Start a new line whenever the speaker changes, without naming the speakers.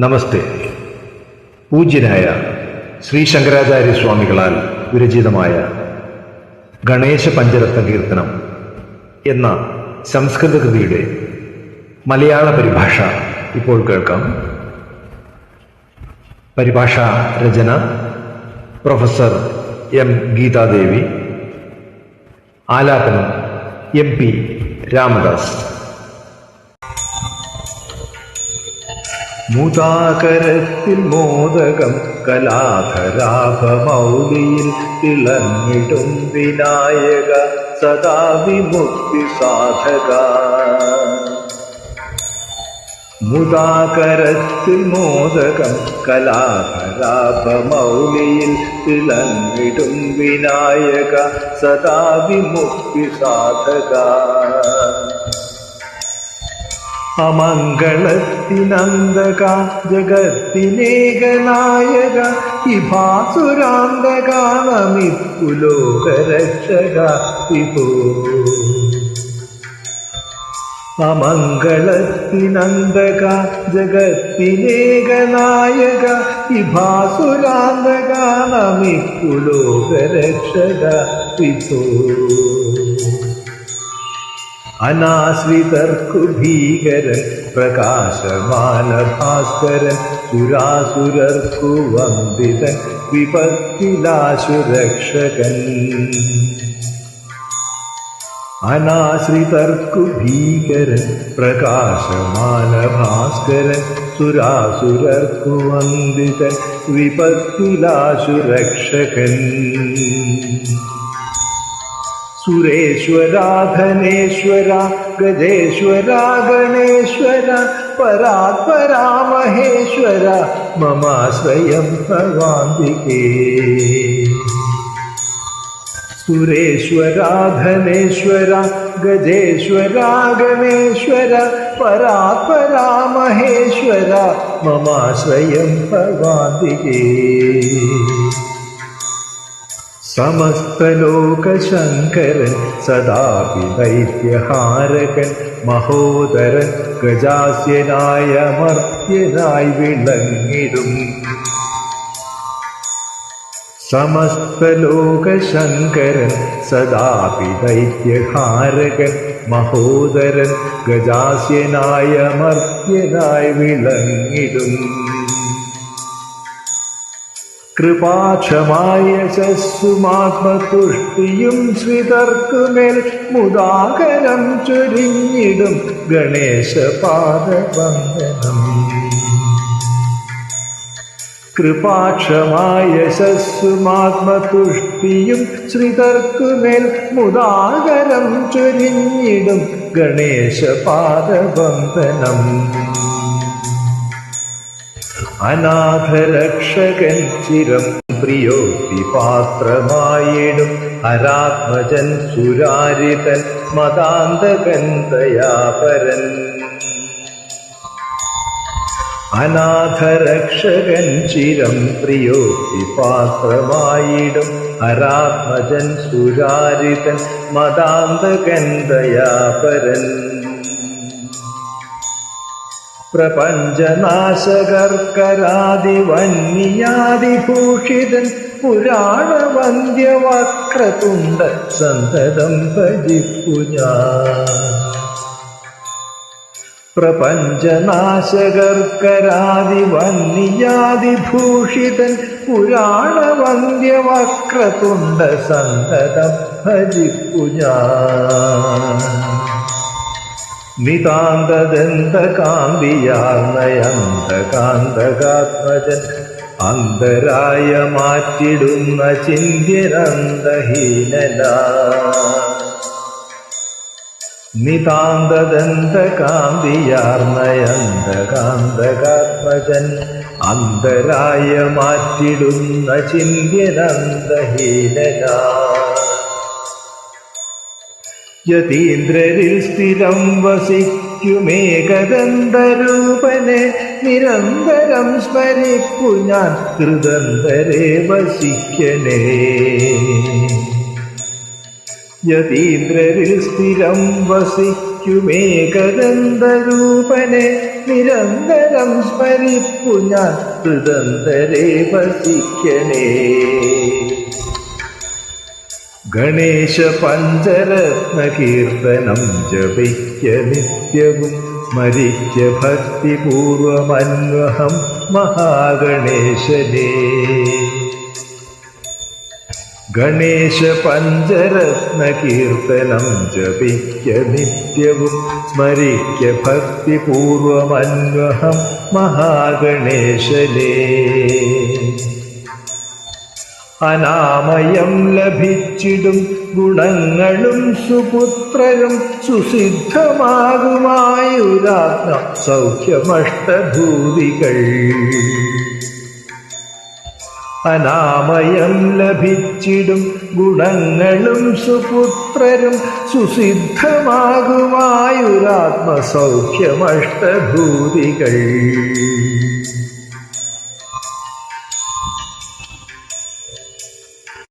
നമസ്തേ. പൂജ്യനായ ശ്രീ ശങ്കരാചാര്യ സ്വാമികളാൽ വിരചിതമായ ഗണേശ പഞ്ചരത്ന കീർത്തനം എന്ന സംസ്കൃത കൃതിയുടെ മലയാള പരിഭാഷ ഇപ്പോൾ കേൾക്കാം. പരിഭാഷ രചന പ്രൊഫസർ എം ഗീതാദേവി. ആലാപനം എം പി രാമദാസ്. മുതാകരത്തിൽ മോദകം കലാധരാഭമൗലിയിൽ തിളങ്ങിടും വിനായക സദാ വിമുക്തി സാധക. മുതാകരത്തിൽ മോദകം കലാധരാഭമൗലിയിൽ തിളങ്ങിടും വിനായക സദാ വിമുക്തി സാധക. അമംഗളത്തിനന്തക ജഗത്തിനേകനായക ഇഭാസുരാന്തകാനമിപ്പുലോകരക്ഷക വിഭോ അമംഗളത്തിനന്തക ജഗത്തിനേകനായക ഇഭാസുരാന്തകാനമിപ്പുലോകരക്ഷക വിഭോ അനാശ്രിതർക്കു ഭീകരൻ പ്രകാശമാന ഭാസ്കരൻ സുരാസുരർക്കു വന്ദിതൻ വിപത്തിലാശുരക്ഷകൻ. അനാശ്രിതർക്കു ഭീകരൻ പ്രകാശമാന ഭാസ്കരൻ സുരാസുരർക്കു വന്ദിതൻ വിപത്തിലാശുരക്ഷകൻ. सुरेश्वरा धनेश्वरा गजेश्वरा गणेश्वरा परा परा महेश्वरा मम स्वयं भवाम्बिके। सुरेश्वरा धनेश्वरा गजेश्वरा गणेश्वरा परा परा महेश्वरा मम स्वयं भवाम्बिके। സമസ്തലോകശങ്കരൻ സദാപി ദൈത്യഹാരകൻ മഹോദരൻ ഗജാസ്യനായ മർത്യനായി വിളങ്ങിടും. സമസ്തലോകശങ്കരൻ സദാപി ദൈത്യഹാരകൻ മഹോദരൻ ഗജാസ്യനായ മർത്യനായി വിളങ്ങിടും. കൃപാക്ഷമായ ശസ്സുമാത്മതുഷ്ടിയും ശ്രീതർക്കുമേൽ മുദാകരം ചൊരിഞ്ഞിടും ഗണേശപാദവന്ദനം. കൃപാക്ഷമായ ശസ്സുമാത്മതുഷ്ടിയും ശ്രീതർക്കുമേൽ മുദാകരം ചൊരിഞ്ഞിടും ഗണേശപാദവന്ദനം. അനാഥരക്ഷകൻ ചിരം പ്രിയോക്തി പാത്രമായിടും. ഹരാത്മജൻ സുരാരിതൻ മതാന്തകൻ അനാഥരക്ഷകൻ ചിരം പ്രിയോക്തി പാത്രമായിടും. ഹരാത്മജൻ സുരാരിതൻ മതാന്തകൻ പ്രപഞ്ചനാശകർക്കരാദിവന്യാദിഭൂഷിതൻ പുരാണവന്ധ്യവക്രതുണ്ട സന്തതം ഭജിപ്പുഞ്ഞ പ്രപഞ്ചനാശകർക്കരാതിവന്യാതിഭൂഷിതൻ പുരാണവന്ധ്യവക്രതുണ്ട സന്തതം ഭജിപ്പുഞ്ഞ നിതാന്തദന്തകാന്തിയാർന്നയന്തകാന്തകാത്മജൻ അന്തരായ മാറ്റിടുന്ന ചിന്യനന്ദഹീനന നിതാന്തദന്തകാന്തിയാർന്നയന്തകാന്തകാത്മജൻ അന്തരായ മാറ്റിടുന്ന ചിന്യനന്ദഹീനന യതീന്ദ്രരിൽ സ്ഥിരം വസിക്കുമേകദന്തരൂപനെ നിരന്തരം സ്മരിപ്പു ഞാൻ കൃതന്തരെ വസിക്കണേ. യതീന്ദ്രരിൽ സ്ഥിരം വസിക്കുമേകദന്തരൂപനെ നിരന്തരം സ്മരിപ്പു ഞാൻ കൃതന്തരെ വസിക്കണേ. ഗണേശ പഞ്ചരത്ന കീർത്തനം ജപിക്ക നിത്യവും സ്മരിക്ക ഭക്തിപൂർവമന്വഹം മഹാഗണേശനേ. ഗണേശ പഞ്ചരത്ന കീർത്തനം ജപിക്ക നിത്യവും സ്മരിക്ക ഭക്തിപൂർവമന്വഹം മഹാഗണേശനേ. അനാമയം ലഭിച്ചിടും ഗുണങ്ങളും സുപുത്രരും സുസിദ്ധമാകുമായുരാത്മ സൗഖ്യമഷ്ടഭൂതികൾ. അനാമയം ലഭിച്ചിടും ഗുണങ്ങളും സുപുത്രരും സുസിദ്ധമാകുമായുരാത്മ സൗഖ്യമഷ്ടഭൂതികൾ.